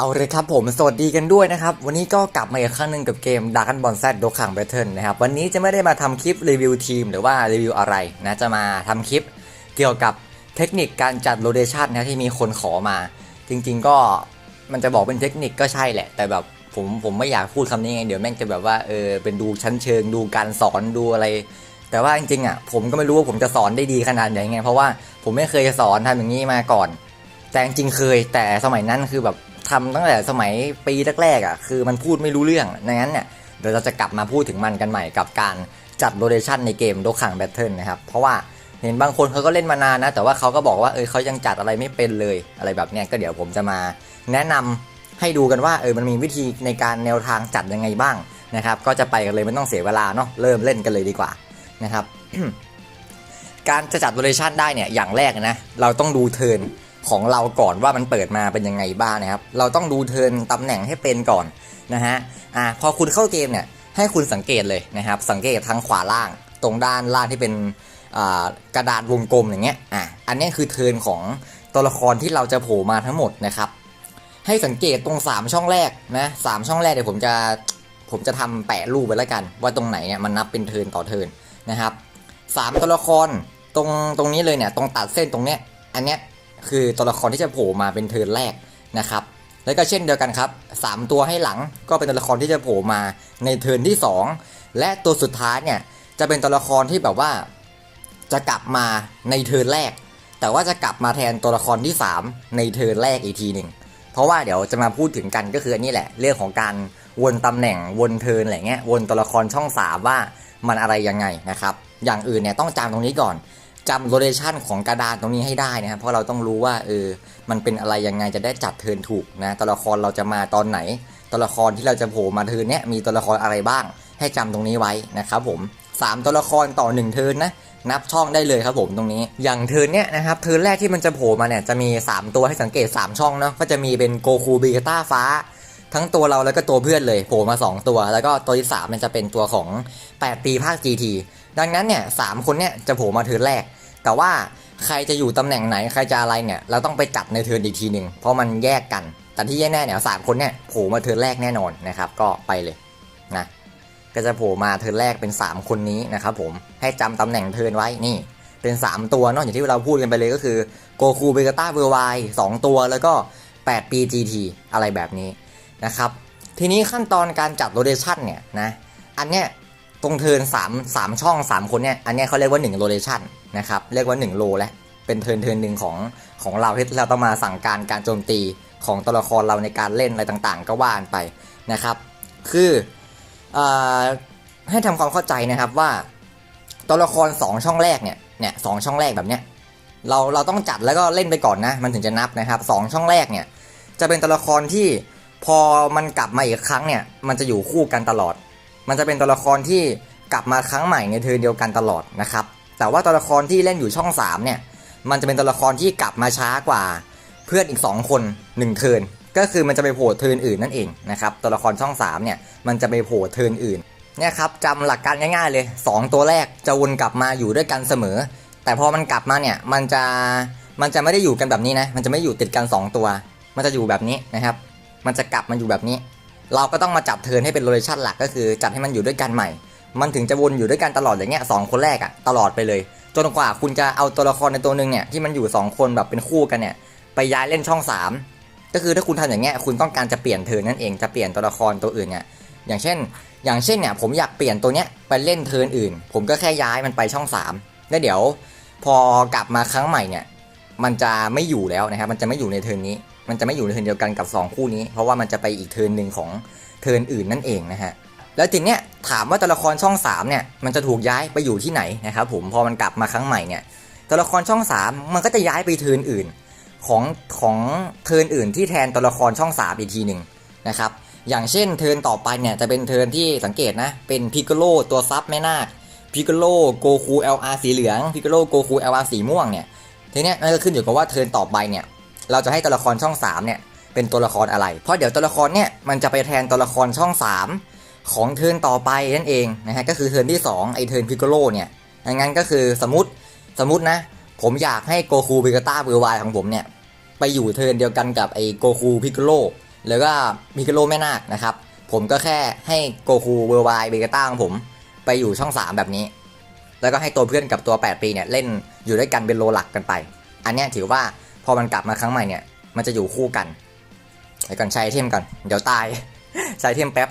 เอาเลยครับผมสวัสดีกันด้วยนะครับ วันนี้ก็กลับมาอีกครั้งหนึ่งกับเกม Dark and b o n z โดขัง Battle นะครับ วันนี้จะไม่ได้มาทำคลิปรีวิวทีมหรือว่ารีวิวอะไรนะ จะมาทำคลิปเกี่ยวกับเทคนิคการจัดโรเ t ชันนะที่มีคนขอมา จริง ๆ ก็มันจะบอกเป็นเทคนิคก็ใช่แหละ แต่แบบผมผมไม่อยากพูดคำนี้ไงเดี๋ยวแม่งจะแบบว่าเออเป็นดูชั้นเชิงดูการสอนดูอะไร แต่ว่าจริงๆอะผมก็ไม่รู้ว่าผมจะสอนได้ดีขนาดไหนไง เพราะว่าผมไม่เคยสอนทำอย่างนี้มาก่อน แต่จริงๆเคยแต่สมัยนั้นคือแบบ ทำตั้งแต่สมัยปีแรกๆอะคือมันพูดไม่รู้เรื่องดังนั้นเนี่ยเดี๋ยวเราจะกลับมาพูดถึงมันกันใหม่กับการจัดโรเ t ชันในเกมโดขังแบทเทิลนะครับเพราะว่าเห็นบางคนเขาก็เล่นมานานนะ แต่ว่าเขาก็บอกว่าเออเขายังจัดอะไรไม่เป็นเลยอะไรแบบเนี้ยก็เดี๋ยวผมจะมาแนะนำให้ดูกันว่าเออมันมีวิธีในการแนวทางจัดยังไงบ้างนะครับ ก็จะไปกันเลยไม่ต้องเสียเวลาเนาะเริ่มเล่นกันเลยดีกว่านะครับ การจะจัดโรเ t ชันได้เนี่ยอย่างแรกนะ เราต้องดูเทิร์น ของเราก่อนว่ามันเปิดมาเป็นยังไงบ้างนะครับ เราต้องดูเทิร์นตำแหน่งให้เป็นก่อนนะฮะอ่าพอคุณเข้าเกมเนี่ยให้คุณสังเกตเลยนะครับ สังเกตทางขวาล่างตรงด้านล่างที่เป็นกระดาษวงกลมอย่างเงี้ยอะอันนี้คือเทิร์นของตัวละครที่เราจะโผล่มาทั้งหมดนะครับให้สังเกตตรง 3 ช่องแรกนะสามช่องแรกเดี๋ยวผมจะผมจะทำแปะรูปไว้แล้วกัน ว่าตรงไหนเนี่ยมันนับเป็นเทิร์นต่อเทิร์นนะครับสามตัวละครตรงตรงนี้เลยเนี่ยตรงตัดเส้นตรงเนี้ยอันเนี้ย คือตัวละครที่จะโผล่มาเป็นเทิร์นแรกนะครับ แล้วก็เช่นเดียวกันครับ 3 ตัวให้หลังก็เป็นตัวละครที่จะโผล่มาในเทิร์นที่ 2 และตัวสุดท้ายเนี่ยจะเป็นตัวละครที่แบบว่าจะกลับมาในเทิร์นแรก แต่ว่าจะกลับมาแทนตัวละครที่ 3 ในเทิร์นแรกอีกทีหนึ่งเพราะว่าเดี๋ยวจะมาพูดถึงกันก็คืออันนี้แหละ เรื่องของการวนตำแหน่งวนเทิร์นอะไรเงี้ยวนตัวละครช่องสามว่ามันอะไรยังไงนะครับ อย่างอื่นเนี่ยต้องจำตรงนี้ก่อน จำโรเ t ชันของกระดานตรงนี้ให้ได้นะครับเพราะเราต้องรู้ว่าเออมันเป็นอะไรยังไงจะได้จัดเทินถูกนะตัวละครเราจะมาตอนไหนตัวละครที่เราจะโผล่มาเทินเนี้ยมีตัวละครอะไรบ้าง ให้จำตรงนี้ไว้นะครับผมสามตัวละครต่อ 1 เทินนะนับช่องได้เลยครับผมตรงนี้ อย่างเทินเนี้ยนะครับเทินแรกที่มันจะโผล่มาเนี่ยจะมี 3 ตัวให้สังเกต 3 ช่องเนาะก็จะมีเป็นโกคูบีต้าฟ้า ทั้งตัวเราแล้วก็ตัวเพื่อนเลยโผล่มา 2 ตัว แล้วก็ตัวที่3มันจะเป็นตัวของ8ปีภาค GT ดังนั้นเนี่ยสามคนเนี่ยจะโผล่มาเทินแรก แต่ว่าใครจะอยู่ตำแหน่งไหนใครจะอะไรเนี่ยเราต้องไปจัดในเทิร์นอีกทีหนึ่งเพราะมันแยกกัน แต่ที่แน่ๆเนี่ยสามคนเนี่ยโผล่มาเทิร์นแรกแน่นอนนะครับก็ไปเลยนะก็จะโผล่มาเทิร์นแรกเป็น 3 คนนี้นะครับผมให้จำตำแหน่งเทิร์นไว้นี่ เป็น 3 ตัวนอกจากที่เราพูดกันไปเลยก็คือโกคูเบกาต้าเวอร์ไวสองตัวแล้วก็ 8 ปี GT อะไรแบบนี้นะครับทีนี้ขั้นตอนการจัดโรเ t ชันเนี่ยนะอันเนี้ยตรงเทิร์นสามสามช่องสามคนเนี่ยอันเนี้ยเขาเรียกว่า1โรเ t ชัน นะครับเรียกว่า 1 โลแล้วเป็นเทินเทินหนึ่งของของเราที่เราต้องมาสั่งการการโจมตีของตัวละครเราในการเล่นอะไรต่างๆ ก็ว่านไปนะครับ คืออให้ทำความเข้าใจนะครับว่าตัวละคร 2 ช่องแรกเนี่ยเนี่ยสช่องแรกแบบเนี้ยเราเราต้องจัดแล้วก็เล่นไปก่อนนะ มันถึงจะนับนะครับสช่องแรกเนี่ยจะเป็นตัวละครที่พอมันกลับมาอีกครั้งเนี่ยมันจะอยู่คู่กันตลอด มันจะเป็นตัวละครที่กลับมาครั้งใหม่ในเทิร์นเดียวกันตลอดนะครับ แต่ว่าตัวละครที่เล่นอยู่ช่อง3เนี่ย มันจะเป็นตัวละครที่กลับมาช้ากว่าเพื่อนอีก 2 คน1เทินก็คือมันจะไปโผล่เทินอื่นนั่นเองนะครับตัวละครช่อง3เนี่ยมันจะไปโผล่เทินอื่นเนี่ยครับจำหลักการง่ายๆเลย 2 ตัวแรกจะวนกลับมาอยู่ด้วยกันเสมอ แต่พอมันกลับมาเนี่ยมันจะมันจะไม่ได้อยู่กันแบบนี้นะมันจะไม่อยู่ติดกัน 2 ตัว มันจะอยู่แบบนี้นะครับ มันจะกลับมาอยู่แบบนี้ เราก็ต้องมาจับเทินให้เป็นโรเ t ชันหลักก็คือจัดให้มันอยู่ด้วยกันใหม่ มันถึงจะวนอยู่ด้วยกันตลอดอย่างเงี้ยสองคนแรกอะตลอดไปเลย จนกว่าคุณจะเอาตัวละครในตัวหนึ่งเนี่ยที่มันอยู่ 2 คนแบบเป็นคู่กันเนี่ยไปย้ายเล่นช่อง 3 ก็คือถ้าคุณทำอย่างเงี้ยคุณต้องการจะเปลี่ยนเทิร์นนั่นเองจะเปลี่ยนตัวละครตัวอื่นเนี่ยอย่างเช่น อย่างเช่นเนี่ยผมอยากเปลี่ยนตัวเนี้ยไปเล่นเทิร์นอื่น ผมก็แค่ย้ายมันไปช่อง3แล้วเดี๋ยวพอกลับมาครั้งใหม่เนี่ยมันจะไม่อยู่แล้วนะครับมันจะไม่อยู่ในเทิร์นนี้ มันจะไม่อยู่ในเทิร์นเดียวกันกับ 2 คู่นี้ เพราะว่ามันจะไปอีกเทิร์นหนึ่งของเทิร์นอื่นนั่นเองนะฮะแล้วทีเนี้ย ถามว่าตัวละครช่อง3เนี่ยมันจะถูกย้ายไปอยู่ที่ไหนนะครับผมพอมันกลับมาครั้งใหม่เนี่ยตัวละครช่อง 3 มันก็จะย้ายไปเทินอื่นของของเทินอื่นที่แทนตัวละครช่อง3อีกทีหนึ่งนะครับอย่างเช่นเทินต่อไปเนี่ยจะเป็นเทินที่สังเกตนะเป็นพิกโกโลตัวซับแม่นาคพิกโกโลโกคู LR สีเหลืองพิกโกโลโกคู LR สีม่วงเนี่ยทีเนี้ยมันก็ขึ้นอยู่กับว่าเทินต่อไปเนี่ยเราจะให้ตัวละครช่อง3เนี่ยเป็นตัวละครอะไร เพราะเดี๋ยวตัวละครเนี่ยมันจะไปแทนตัวละครช่อง3 ของเทิร์นต่อไปนั่นเองนะฮะก็คือเทิร์นที่2ไอเทิร์นพิกโกโลเนี่ยดังนั้นก็คือสมมติสมมตินะ ผมอยากให้โกคูบิกาต้าเบอร์วายของผมเนี่ยไปอยู่เทิร์นเดียวกันกับไอโกคูพิกโกโลหรือว่ามิกโลแม่นาคนะครับผมก็แค่ให้โกคูเวอร์ไวเบกาต้าของผมไปอยู่ช่อง 3 แบบนี้ แล้วก็ให้ตัวเพื่อนกับตัว 8 ปีเนี่ยเล่นอยู่ด้วยกันเป็นโลหลักกันไป อันนี้ถือว่าพอมันกลับมาครั้งใหม่เนี่ยมันจะอยู่คู่กันเดี๋ยวก่อนใช้เทมก่อนเดี๋ยวตายใช้เทมแป๊บ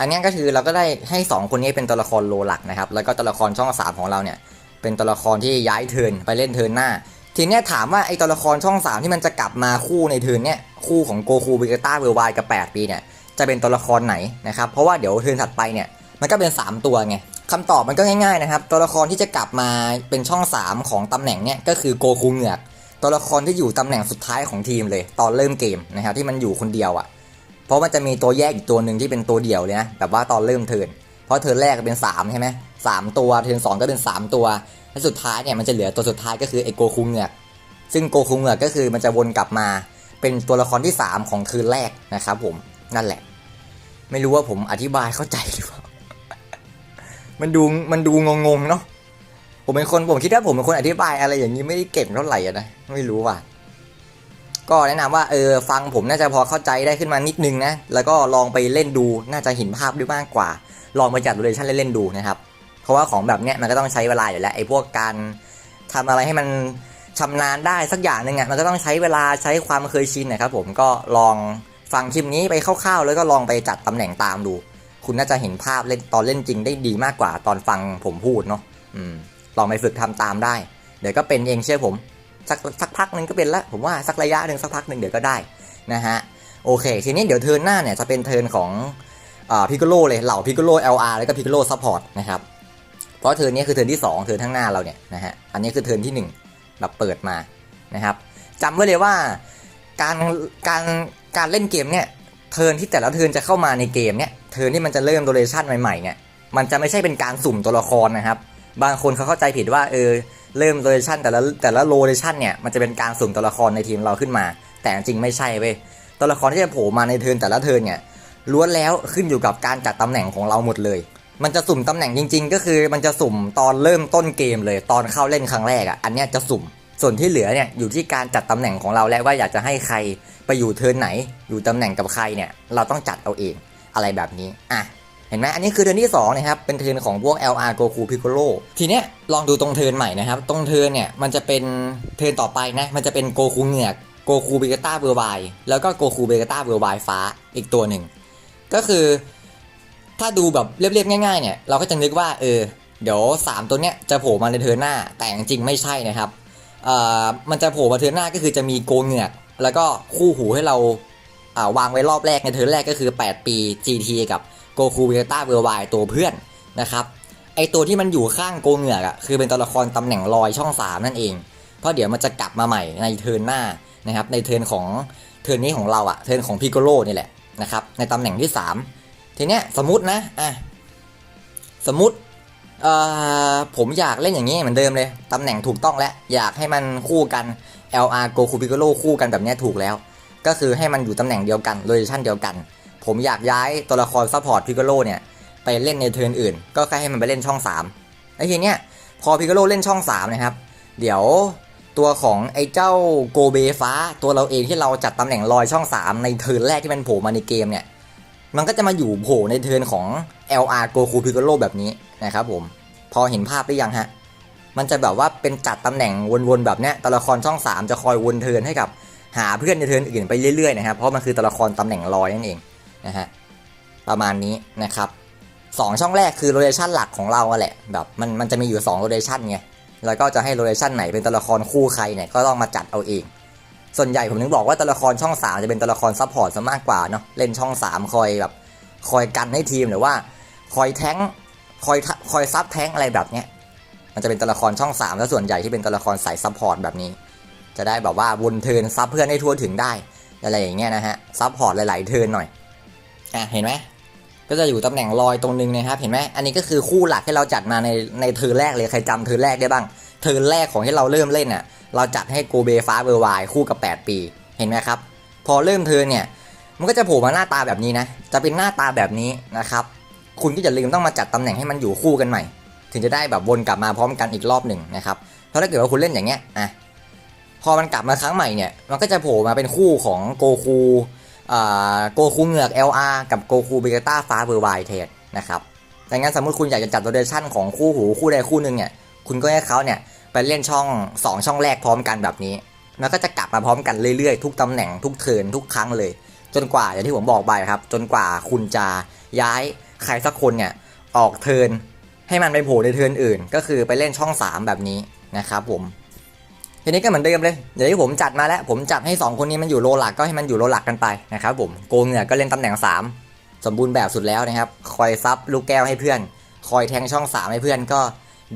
อันนี้ก็คือเราก็ได้ให้ 2 คนนี้เป็นตัวละครโลหลักนะครับ แล้วก็ตัวละครช่อง 3 ของเราเนี่ย เป็นตัวละครที่ย้ายเทินไปเล่นเทินหน้า ทีนี้ถามว่าไอตัวละครช่อง 3 ที่มันจะกลับมาคู่ในเทินเนี่ย คู่ของโกคูบิกต้าเวอร์ไวกับ 8 ปีเนี่ย จะเป็นตัวละครไหนนะครับ เพราะว่าเดี๋ยวเทินถัดไปเนี่ย มันก็เป็น 3 ตัวไงคำตอบมันก็ง่ายๆนะครับ ตัวละครที่จะกลับมาเป็นช่อง 3 ของตำแหน่งเนี่ย ก็คือโกคูเหงือก ตัวละครที่อยู่ตำแหน่งสุดท้ายของทีมเลย ตอนเริ่มเกมนะครับที่มันอยู่คนเดียวอะ่ะ เพราะมันจะมีตัวแยกอีกตัวหนึ่งที่เป็นตัวเดี่ยวเลยนะแบบว่าตอนเริ่มเทินเพราะเทินแรกเป็น3ใช่ไหมสามตัวเทินสองก็เป็น 3 ตัวและสุดท้ายเนี่ยมันจะเหลือตัวสุดท้ายก็คือไอโกคูเหงือกซึ่งโกคูเหงือกก็คือมันจะวนกลับมาเป็นตัวละครที่ 3 ของคืนแรกนะครับผมนั่นแหละ ไม่รู้ว่าผมอธิบายเข้าใจหรือเปล่ามันดูมันดูงงๆเนาะผมเป็นคนผมคิดว่าผมเป็นคนอธิบายอะไรอย่างนี้ไม่ได้เก่งเท่าไหร่อะนะไม่รู้ว่ะ ก็แนะนำว่าเออฟังผมน่าจะพอเข้าใจได้ขึ้นมานิดนึงนะแล้วก็ลองไปเล่นดูน่าจะเห็นภาพด้วยมากกว่า ลองไปจัดโรเลชั่นเล่นๆดูนะครับเพราะว่าของแบบเนี้ยมันก็ต้องใช้เวลาอยู่แล้วไอ้พวกการทำอะไรให้มันชำนาญได้สักอย่างหนึ่งอะมันก็ต้องใช้เวลาใช้ความเคยชินนะครับผมก็ลองฟังคลิปนี้ไปคร่าวๆ แล้วก็ลองไปจัดตำแหน่งตามดู คุณน่าจะเห็นภาพเล่นตอนเล่นจริงได้ดีมากกว่าตอนฟังผมพูดเนาะอืมลองไปฝึกทำตามได้ เดี๋ยวก็เป็นเองเชื่อผม สักสักพักหนึ่งก็เป็นละผมว่าสักระยะหนึ่งสักพักหนึ่งเดี๋ยวก็ได้นะฮะโอเค ทีนี้เดี๋ยวเทิร์นหน้าเนี่ยจะเป็นเทิร์นของพิกโลเลยเหล่าพิกโล LR แล้วก็พิกโลซัพพอร์ตนะครับเพราะเทิร์นนี้คือเทิร์นที่ 2 เทิร์นข้างหน้าเราเนี่ยนะฮะอันนี้คือเทิร์นที่ 1 แบบเปิดมานะครับจำไว้เลยว่าการการการเล่นเกมเนี่ยเทิร์นที่แต่ละเทิร์นจะเข้ามาในเกมเนี่ยเทิร์นที่มันจะเริ่มโดเรชั่นใหม่ๆเนี่ยมันจะไม่ใช่เป็นการสุ่มตัวละครนะครับ บางคนเขาเข้าใจผิดว่าเออ เริ่มโลเคชั่นแต่ละแต่ละโลเคชั่นเนี่ยมันจะเป็นการสุ่มตัวละครในทีมเราขึ้นมา แต่จริงไม่ใช่เว้ยตัวละครที่จะโผล่มาในเทิร์นแต่ละเทิร์นเนี่ยล้วนแล้วขึ้นอยู่กับการจัดตำแหน่งของเราหมดเลย มันจะสุ่มตำแหน่งจริง ๆ ก็คือมันจะสุ่มตอนเริ่มต้นเกมเลยตอนเข้าเล่นครั้งแรกอะอันเนี้ยจะสุ่ม ส่วนที่เหลือเนี่ยอยู่ที่การจัดตำแหน่งของเราและว่าอยากจะให้ใครไปอยู่เทิร์นไหน อยู่ตำแหน่งกับใครเนี่ยเราต้องจัดเอาเองอะไรแบบนี้อะ ห็นไหมอันนี้คือเทิร์นที่2นะครับ เป็นเทิร์นของพวก LR Goku Piccolo ทีเนี้ยลองดูตรงเทิร์นใหม่นะครับ ตรงเทิร์นเนี่ยมันจะเป็นเทิร์นต่อไปนะ มันจะเป็นโกคูเหงือกโกคูเบกต้าเวอร์ไวแล้วก็โกคูเบกต้าเวอร์ไวฟ้าอีกตัวหนึ่ง ก็คือถ้าดูแบบเรียบๆง่ายๆเนี่ยเราก็จะนึกว่าเออเดี๋ยว 3 ตัวเนี้ยจะโผล่มาในเทิร์นหน้า แต่จริงๆไม่ใช่นะครับเอ่อมันจะโผล่มาเทิร์นหน้าก็คือจะมีโกเหงือก แล้วก็คู่หูให้เราอ่าวางไว้รอบแรกในเทิร์นแรกก็คือ 8 ปี GT กับ โกคูเวต้าเวอร์ไวตัวเพื่อนนะครับไอตัวที่มันอยู่ข้างโกเหงือกอะคือเป็นตัวละครตำแหน่งลอยช่อง 3 นั่นเอง เพราะเดี๋ยวมันจะกลับมาใหม่ในเทิร์นหน้านะครับในเทิร์นของเทิร์นนี้ของเราอะเทิร์นของพิโกโลนี่แหละนะครับในตำแหน่งที่ 3 ทีเนี้ยสมมตินะอะสมมติเอ่อผมอยากเล่นอย่างนี้เหมือนเดิมเลยตำแหน่งถูกต้องแล้วอยากให้มันคู่กัน LR โกคูพิโกโลคู่กันแบบเนี้ยถูกแล้ว ก็คือให้มันอยู่ตำแหน่งเดียวกันโลเคชั่นเดียวกัน ผมอยากย้ายตัวละครซัพพอร์ตพิกโลเนี่ยไปเล่นในเทิร์นอื่น ก็แค่ให้มันไปเล่นช่อง3ไอ้ทีเนี้ยพอพิกโลเล่นช่อง3นะครับเดี๋ยวตัวของไอ้เจ้าโกเบฟ้าตัวเราเองที่เราจัดตำแหน่งลอยช่อง 3 ในเทิร์นแรกที่มันโผล่มาในเกมเนี่ยมันก็จะมาอยู่โผล่ในเทิร์นของ LR โกคูพิกโลแบบนี้นะครับผมพอเห็นภาพหรือยังฮะมันจะแบบว่าเป็นจัดตำแหน่งวนๆแบบเนี้ยตัวละครช่อง 3 จะคอยวนเทิร์นให้กับหาเพื่อนในเทิร์นอื่นไปเรื่อยๆนะครับเพราะมันคือตัวละครตำแหน่งลอยนั่นเอง นะฮะประมาณนี้นะครับสองช่องแรกคือโรเ t ชันหลักของเราอะแหละแบบมันมันจะมีอยู่2โรเ t ชันไงแล้วก็จะให้โรเ t ชันไหนเป็นตัวละครคู่ใครเนี่ยก็ต้องมาจัดเอาเอง ส่วนใหญ่ผมถึงบอกว่าตัวละครช่อง 3 จะเป็นตัวละครซัพพอร์ตซะมากกว่าเนาะเล่นช่อง 3 คอยแบบคอยกันให้ทีมหรือว่าคอยแท้งคอยคอยซับแท้งอะไรแบบเนี้ยมันจะเป็นตัวละครช่อง3แล้วส่วนใหญ่ที่เป็นตัวละครสายซัพพอร์ตแบบนี้ จะได้แบบว่าวนเทินซับเพื่อนให้ทั่วถึงได้อะไรอย่างเงี้ยนะฮะซัพพอร์ตหลาย ๆ เทินหน่อย อะเห็นไหมก็จะอยู่ตำแหน่งลอยตรงนึงนะครับ เห็นไหมอันนี้ก็คือคู่หลักที่เราจัดมาในในเทิร์แรกเลย ใครจำเทิร์แรกได้บ้าง เทิร์แรกของที่เราเริ่มเล่นอะ เราจัดให้โกเบฟ้าเบอร์ไวคู่กับ 8 ปี เห็นไหมครับ พอเริ่มเทิร์เนี่ย มันก็จะโผล่มาหน้าตาแบบนี้นะ จะเป็นหน้าตาแบบนี้นะครับ คุณก็อย่าลืมต้องมาจัดตำแหน่งให้มันอยู่คู่กันใหม่ ถึงจะได้แบบวนกลับมาพร้อมกันอีกรอบหนึ่งนะครับ เพราะถ้าเกิดว่าคุณเล่นอย่างเงี้ย อะ พอมันกลับมาครั้งใหม่เนี่ย มันก็จะโผล่มาเป็นคู่ของโกคู โกคูเหงือก LR กับโกคูเบต้าฟ้าเบอร์ไวเทสนะครับดังนั้นสมมติคุณอยากจะจัดโรเดชันของคู่หูคู่ใดคู่หนึ่งเนี่ย คุณก็ให้เขาเนี่ยไปเล่นช่อง 2 ช่องแรกพร้อมกันแบบนี้แล้วก็จะกลับมาพร้อมกันเรื่อยๆ ทุกตำแหน่งทุกเทินทุกครั้งเลย จนกว่าอย่างที่ผมบอกไปครับ จนกว่าคุณจะย้ายใครสักคนเนี่ยออกเทินให้มันไปโผล่ในเทินอื่น ก็คือไปเล่นช่อง 3 แบบนี้นะครับผม ทีนี้ก็เหมือนเดิมเลยอย่างที่ผมจัดมาแล้ว ผมจัดให้ 2 คนนี้มันอยู่โลหลักก็ให้มันอยู่โลหลักกันไปนะครับผมโกงเนี่ยก็เล่นตำแหน่ง 3 สมบูรณ์แบบสุดแล้วนะครับ คอยซับลูกแก้วให้เพื่อน คอยแทงช่อง 3 ให้เพื่อนก็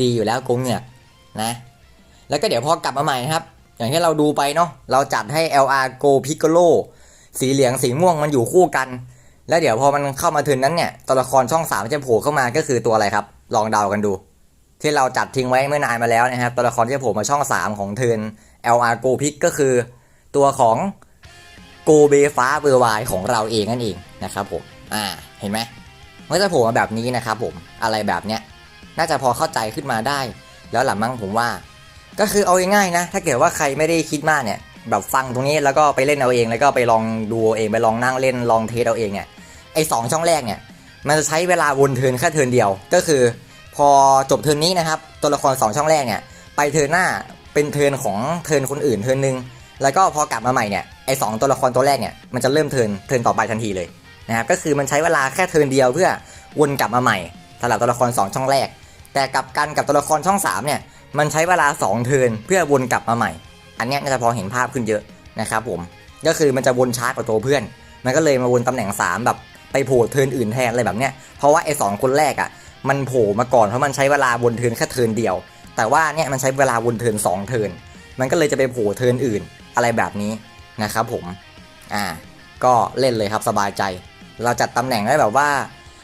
ดีอยู่แล้วโกงเนี่ยนะ แล้วก็เดี๋ยวพอกลับมาใหม่นะครับ อย่างที่เราดูไปเนาะเราจัดให้ LR Go Piccolo สีเหลืองสีม่วงมันอยู่คู่กัน แล้วเดี๋ยวพอมันเข้ามาถึงนั้นเนี่ยตัวละครช่อง3จะโผล่เข้ามาก็คือตัวอะไรครับ ลองเดากันดู ที่เราจัดทิ้งไว้เมื่อนานมาแล้วนะครับ ตัวละครที่ผล่มาช่อง 3 ของเทิร์น LR Go Pick ก็คือตัวของโกเบฟ้าเบอร์วายของเราเองนั่นเองนะครับผม อ่า เห็นไหมเมันก็จะโผล่มาแบบนี้นะครับผม อะไรแบบเนี้ย น่าจะพอเข้าใจขึ้นมาได้ แล้วหลังมั้งผมว่า ก็คือเอาง่ายๆนะ ถ้าเกิดว่าใครไม่ได้คิดมากเนี่ย แบบฟังตรงนี้แล้วก็ไปเล่นเอาเอง แล้วก็ไปลองดูเอง ไปลองนั่งเล่น ลองเทสเอาเองเนี่ย ไอสองช่องแรกเนี่ย มันจะใช้เวลาวนเทินแค่เทินเดียว ก็คือ พอจบเทิร์นนี้นะครับตัวละคร 2 ช่องแรกเนี่ยไปเทิร์นหน้าเป็นเทิร์นของเทิร์นคนอื่นเทิร์นหนึ่งแล้วก็พอกลับมาใหม่เนี่ยไอสองตัวละครตัวแรกเนี่ยมันจะเริ่มเทิร์นเทิร์นต่อไปทันทีเลยนะครับก็คือมันใช้เวลาแค่เทิร์นเดียวเพื่อวนกลับมาใหม่สำหรับตัวละคร 2 ช่องแรก แต่กับกันกับตัวละครช่อง3เนี่ยมันใช้เวลา 2 เทิร์นเพื่อวนกลับมาใหม่ อันนี้น่าจะพอเห็นภาพขึ้นเยอะนะครับผมก็คือมันจะวนช้ากว่าตัวเพื่อน มันก็เลยมาวนตำแหน่ง 3 แบบไปโผล่เทิร์นอื่นแทนอะไรแบบเนี้ยเพราะว่าไอ้สองคนแรกอะ มันโผล่มาก่อนเพราะมันใช้เวลาวนเทินแค่เทินเดียว แต่ว่าเนี่ยมันใช้เวลาวนเทินสองเทินมันก็เลยจะไปโผล่เทินอื่นอะไรแบบนี้นะครับผมอ่าก็เล่นเลยครับสบายใจ เราจัดตำแหน่งได้แบบว่า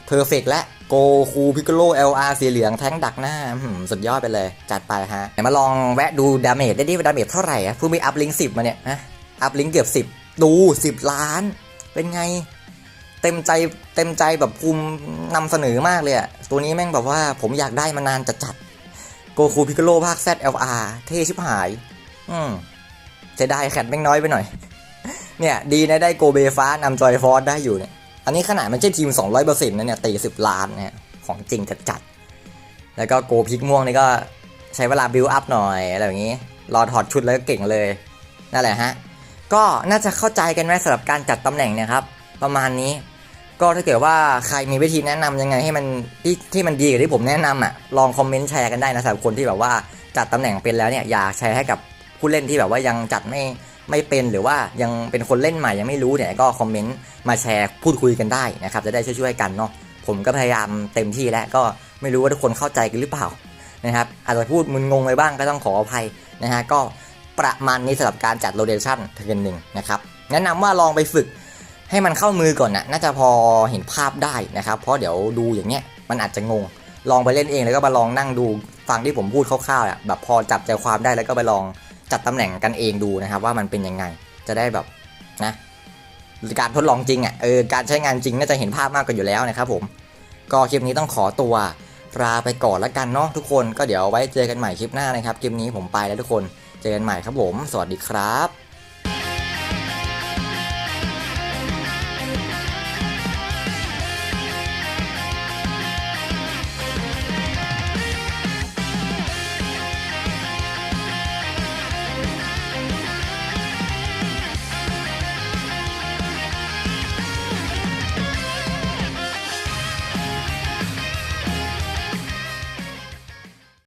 เพอร์เฟกและโกคูพิกโล LR สีเหลืองแท้งดักหน้าสุดยอดไปเลย จัดไปฮะมาลองแวะดูดาเมจได้ดิวดาเมจเท่าไหร่อะเพิ่งไปอัพลิงก์สิบมาเนี่ยนะอัพลิงก์เกือบสิบดูสิบล้าน เป็นไง เต็มใจเต็มใจแบบภูมินำเสนอมากเลยอะตัวนี้แม่งแบบว่าผมอยากได้มานานจัดจัดโกคูพิกโลภาค ZLR เท่ชิบหาย อืมจะได้แขนแม่งน้อยไปหน่อย เนี่ยดีนะได้โกเบฟ้านำจอยฟอร์ได้อยู่เนี่ย อันนี้ขนาดมันใช่ทีม 200%นะเนี่ยตี10ล้านเนี่ยของจริงจัดจัดๆแล้วก็โกพิกม่วงนี่ก็ใช้เวลาบิวอัพหน่อยอะไรอย่างนี้ รอถอดชุดแล้วก็เก่งเลยนั่นแหละฮะ ก็น่าจะเข้าใจกันไหมสำหรับการจัดตำแหน่งเนะครับ ประมาณนี้ ก็ถ้าเกิดว่าใครมีวิธีแนะนำยังไงให้มันที่ที่มันดีกว่าที่ผมแนะนำอะลองคอมเมนต์แชร์กันได้นะสำหรับคนที่แบบว่าจัดตำแหน่งเป็นแล้วเนี่ยอยากแชร์ให้กับผู้เล่นที่แบบว่ายังจัดไม่ไม่เป็นหรือว่ายังเป็นคนเล่นใหม่ยังไม่รู้เนี่ยก็คอมเมนต์มาแชร์พูดคุยกันได้นะครับจะได้ช่วยๆกันเนาะผมก็พยายามเต็มที่แล้วก็ไม่รู้ว่าทุกคนเข้าใจกันหรือเปล่านะครับอาจจะพูดมึนงงไปบ้างก็ต้องขออภัยนะฮะก็ประมาณนี้สำหรับการจัดโรเดชันเทิร์นหนึ่งนะครับแนะนำว่าลองไปฝึก ให้มันเข้ามือก่อนนะน่าจะพอเห็นภาพได้นะครับ เพราะเดี๋ยวดูอย่างเงี้ยมันอาจจะงง ลองไปเล่นเองแล้วก็มาลองนั่งดูฟังที่ผมพูดคร่าวๆอะแบบพอจับใจความได้แล้วก็ไปลองจัดตำแหน่งกันเองดูนะครับ ว่ามันเป็นยังไงจะได้แบบนะการทดลองจริงอะเออการใช้งานจริงน่าจะเห็นภาพมากกว่าอยู่แล้วนะครับผมก็คลิปนี้ต้องขอตัวลาไปก่อนล้วกันเนาะทุกคนก็เดี๋ยวไว้เจอกันใหม่คลิปหน้านะครับคลิปนี้ผมไปแล้วทุกคนเจอกันใหม่ครับผม สวัสดีครับ